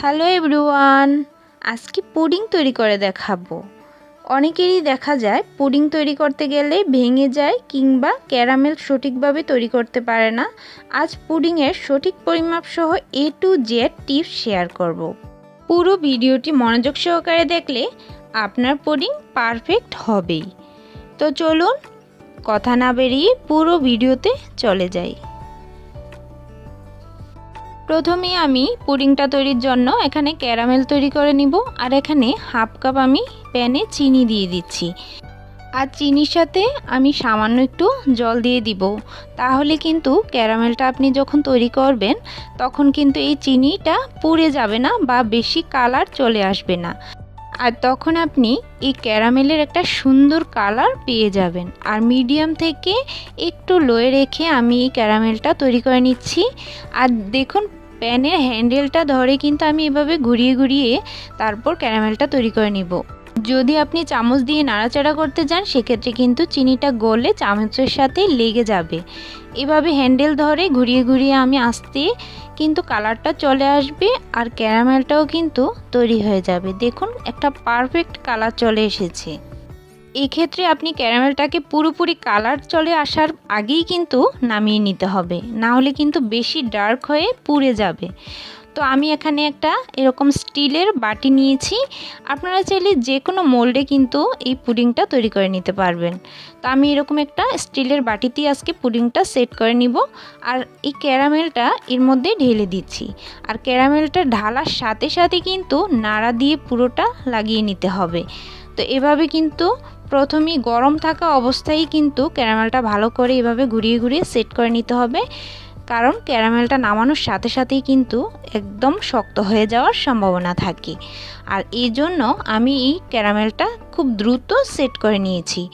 Hello everyone, আজকে pudding তৈরি করে দেখাবো। অনেকেরই দেখা যায়, পুডিং তৈরি করতে গেলে ভেঙে যায় কিংবা ক্যারামেল সঠিকভাবে তৈরি করতে পারে না। আজ পুডিংয়ের সঠিক পরিমাপ সহ A to Z tips share করব। পুরো ভিডিওটি মনোযোগ সহকারে দেখলে আপনার পুডিং পারফেক্ট হবেই। তো চলুন, কথা না বেরিয়ে পুরো ভিডিওতে চলে যাই। প্রথমে আমি পুডিংটা তৈরির জন্য এখানে ক্যারামেল তৈরি করে নিব, আর এখানে হাফ কাপ আমি প্যানে চিনি দিয়ে দিচ্ছি। আর চিনির সাথে আমি সামান্য একটু জল দিয়ে দিব। তাহলে কিন্তু ক্যারামেলটা আপনি যখন তৈরি করবেন, তখন কিন্তু এই চিনিটা পুড়ে যাবে না বা বেশি কালার চলে আসবে না। আর তখন আপনি এই ক্যারামেলের একটা সুন্দর কালার পেয়ে যাবেন। আর মিডিয়াম থেকে একটু লোয়ে রেখে আমি এই ক্যারামেলটা তৈরি করে নিচ্ছি। আর দেখুন প্যানের হ্যান্ডেলটা ধরে কিন্তু আমি এভাবে ঘুরিয়ে ঘুরিয়ে তারপর ক্যারামেলটা তৈরি করে নিব। যদি আপনি চামচ দিয়ে নাড়াচাড়া করতে যান, সেক্ষেত্রে কিন্তু চিনিটা গলে চামচের সাথে লেগে যাবে। এভাবে হ্যান্ডেল ধরে ঘুরিয়ে ঘুরিয়ে আমি আসতে কিন্তু কালারটা চলে আসবে আর ক্যারামেলটাও কিন্তু তৈরি হয়ে যাবে। দেখুন, একটা পারফেক্ট কালার চলে এসেছে। এক্ষেত্রে আপনি ক্যারামেলটাকে পুরোপুরি কালার চলে আসার আগেই কিন্তু নামিয়ে নিতে হবে। না হলে কিন্তু বেশি ডার্ক হয়ে পুড়ে যাবে। তো আমি এখানে একটা এরকম স্টিলের বাটি নিয়েছি। আপনারা চাইলে যে কোনো মোল্ডে কিন্তু এই পুডিংটা তৈরি করে নিতে পারবেন। তো আমি এরকম একটা স্টিলের বাটিতেই আজকে পুডিংটা সেট করে নিব। আর এই ক্যারামেলটা এর মধ্যে ঢেলে দিচ্ছি। আর ক্যারামেলটা ঢালার সাথে সাথে কিন্তু নাড়া দিয়ে পুরোটা লাগিয়ে নিতে হবে। তো এভাবে কিন্তু প্রথমেই গরম থাকা অবস্থায় কিন্তু ক্যারামেলটা ভালো করে এভাবে ঘুরিয়ে ঘুরিয়ে সেট করে নিতে হবে। কারণ ক্যারামেলটা নামানোর সাথে সাথেই কিন্তু একদম শক্ত হয়ে যাওয়ার সম্ভাবনা থাকে। আর এই জন্য আমি এই ক্যারামেলটা খুব দ্রুত সেট করে নিয়েছি।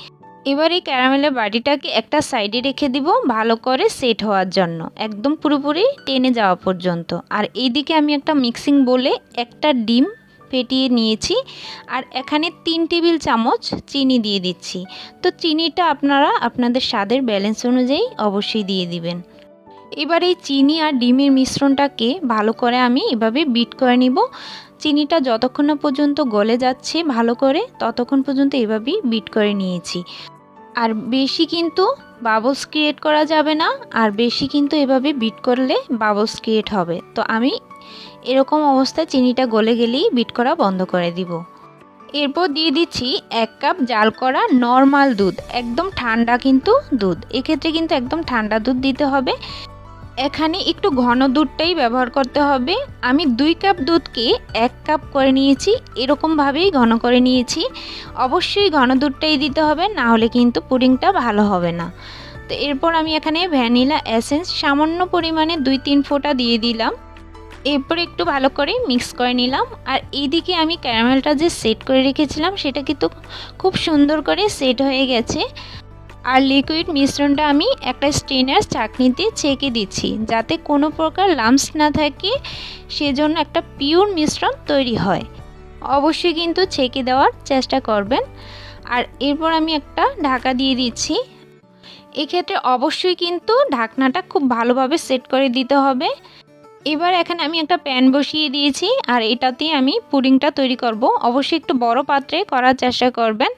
এবার এই ক্যারামেলের বাটিটাকে একটা সাইডে রেখে দিব ভালো করে সেট হওয়ার জন্য। একদম পুরোপুরি টেনে যাওয়া পর্যন্ত। আর এইদিকে আমি একটা মিক্সিং বলে একটা ডিম ফেটিয়ে নিয়েছি আর এখানে তিন টেবিল চামচ চিনি দিয়ে দিচ্ছি। তো চিনিটা আপনারা আপনাদের স্বাদের ব্যালেন্স অনুযায়ী অবশ্যই দিয়ে দিবেন। এবার এই চিনি আর ডিমের মিশ্রণটাকে ভালো করে আমি এভাবে বিট করে নিব। চিনিটা যতক্ষণ না পর্যন্ত গলে যাচ্ছে ভালো করে, ততক্ষণ পর্যন্ত এভাবেই বিট করে নিয়েছি। আর বেশি কিন্তু বাবলস ক্রিয়েট করা যাবে না, আর বেশি কিন্তু এভাবে বিট করলে বাবলস ক্রিয়েট হবে। তো আমি এরকম অবস্থায় চিনিটা গলে গেলেই বিট করা বন্ধ করে দিব। এরপর দিয়ে দিচ্ছি এক কাপ জাল করা নর্মাল দুধ, একদম ঠান্ডা কিন্তু দুধ। এক্ষেত্রে কিন্তু একদম ঠান্ডা দুধ দিতে হবে। এখানে একটু ঘন দুধটাই ব্যবহার করতে হবে। আমি দুই কাপ দুধকে এক কাপ করে নিয়েছি, এরকমভাবেই ঘন করে নিয়েছি। অবশ্যই ঘন দুধটাই দিতে হবে না হলে কিন্তু পুডিংটা ভালো হবে না। তো এরপর আমি এখানে ভ্যানিলা এসেন্স সামান্য পরিমাণে দুই তিন ফোঁটা দিয়ে দিলাম। এরপর একটু ভালো করে মিক্স করে নিলাম। আর এইদিকে আমি ক্যারামেলটা যে সেট করে রেখেছিলাম, সেটা কিন্তু খুব সুন্দর করে সেট হয়ে গেছে। আর লিকুইড মিশ্রণটা আমি একটা স্টেনার চাকনিতে ছেঁকে দিচ্ছি, যাতে কোনো প্রকার লাম্পস না থাকে, সেজন্য একটা পিওর মিশ্রণ তৈরি হয়। অবশ্যই কিন্তু ছেঁকে দেওয়ার চেষ্টা করবেন। আর এরপর আমি একটা ঢাকা দিয়ে দিচ্ছি। এক্ষেত্রে অবশ্যই কিন্তু ঢাকনাটা খুব ভালোভাবে সেট করে দিতে হবে। এবার এখানে আমি একটা প্যান বসিয়ে দিয়েছি আর এটাতে আমি পুডিংটা তৈরি করব। অবশ্যই একটু বড় পাত্রে করার চেষ্টা করবেন।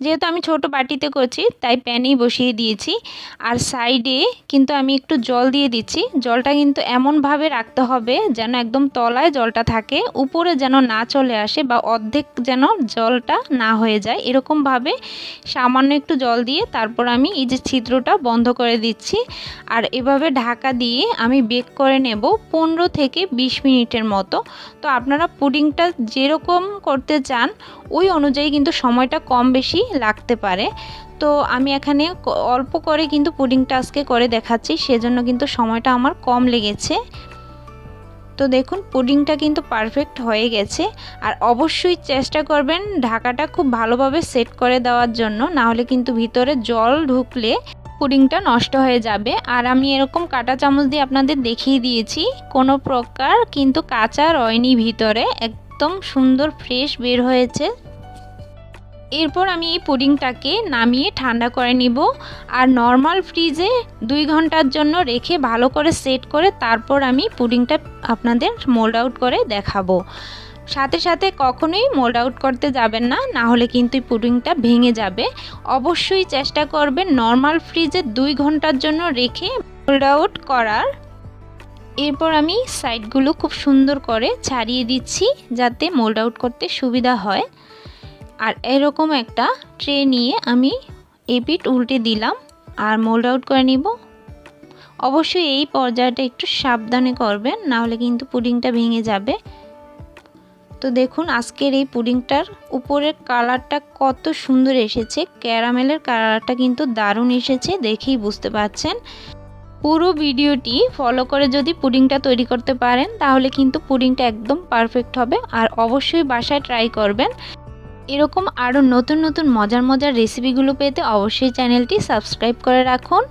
যেহেতু আমি ছোট বাটিতে করছি, তাই প্যানেই বসিয়ে দিয়েছি। আর সাইডে কিন্তু আমি একটু জল দিয়ে দিচ্ছি। জলটা কিন্তু এমনভাবে রাখতে হবে যেন একদম তলায় জলটা থাকে, উপরে যেন না চলে আসে বা অর্ধেক যেন জলটা না হয়ে যায়। এরকমভাবে সামান্য একটু জল দিয়ে তারপর আমি এই যে ছিদ্রটা বন্ধ করে দিচ্ছি। আর এভাবে ঢাকা দিয়ে আমি বেক করে নেব। পনেরো থেকে বিশ মিনিটের মতো। তো আপনারা পুডিংটা যেরকম করতে চান, ওই অনুযায়ী কিন্তু সময়টা কম বেশি লাগতে পারে। তো আমি এখানে অল্প করে কিন্তু পুডিংটা আজকে করে দেখাচ্ছি, সেজন্য কিন্তু সময়টা আমার কম লেগেছে। তো দেখুন, পুডিংটা কিন্তু পারফেক্ট হয়ে গেছে। আর অবশ্যই চেষ্টা করবেন ঢাকাটা খুব ভালোভাবে সেট করে দেওয়ার জন্য না হলে কিন্তু ভিতরে জল ঢুকলে পুডিংটা নষ্ট হয়ে যাবে। আর আমি এরকম কাটা চামচ দিয়ে আপনাদের দেখিয়ে দিয়েছি, কোনো প্রকার কিন্তু কাঁচা রয়নি ভিতরে, একদম সুন্দর ফ্রেশ বের হয়েছে। এরপর আমি এই পুডিংটাকে নামিয়ে ঠান্ডা করে নিব, আর নর্মাল ফ্রিজে দুই ঘণ্টার জন্য রেখে ভালো করে সেট করে তারপর আমি পুডিংটা আপনাদের মোল্ড আউট করে দেখাবো। সাথে সাথে কখনোই মোল্ড আউট করতে যাবেন না না হলে কিন্তু পুডিংটা ভেঙে যাবে। অবশ্যই চেষ্টা করবেন নর্মাল ফ্রিজে দুই ঘণ্টার জন্য রেখে মোল্ড আউট করার। এরপর আমি সাইডগুলো খুব সুন্দর করে ছাড়িয়ে দিচ্ছি যাতে মোল্ড আউট করতে সুবিধা হয়। আর এরকম একটা ট্রে নিয়ে আমি এপিট উল্টে দিলাম আর মোল্ড আউট করে নিব। অবশ্যই এই পর্যায়টা একটু সাবধানে করবেন, না হলে কিন্তু পুডিংটা ভেঙে যাবে। তো দেখুন আজকের এই পুডিংটার উপরের কালারটা কত সুন্দর এসেছে। ক্যারামেলের কালারটা কিন্তু দারুণ এসেছে, দেখেই বুঝতে পারছেন পুরো ভিডিওটি ফলো করে যদি পুডিংটা তৈরি করতে পারেন, তাহলে কিন্তু পুডিংটা একদম পারফেক্ট হবে আর অবশ্যই বাসায় ট্রাই করবেন। এরকম আরও নতুন নতুন মজার মজার রেসিপিগুলো পেতে অবশ্যই চ্যানেলটি সাবস্ক্রাইব করে রাখুন।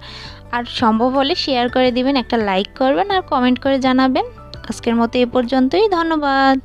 আর সম্ভব হলে শেয়ার করে দিবেন, একটা লাইক করবেন আর কমেন্ট করে জানাবেন। আজকের মতো এ পর্যন্তই, ধন্যবাদ।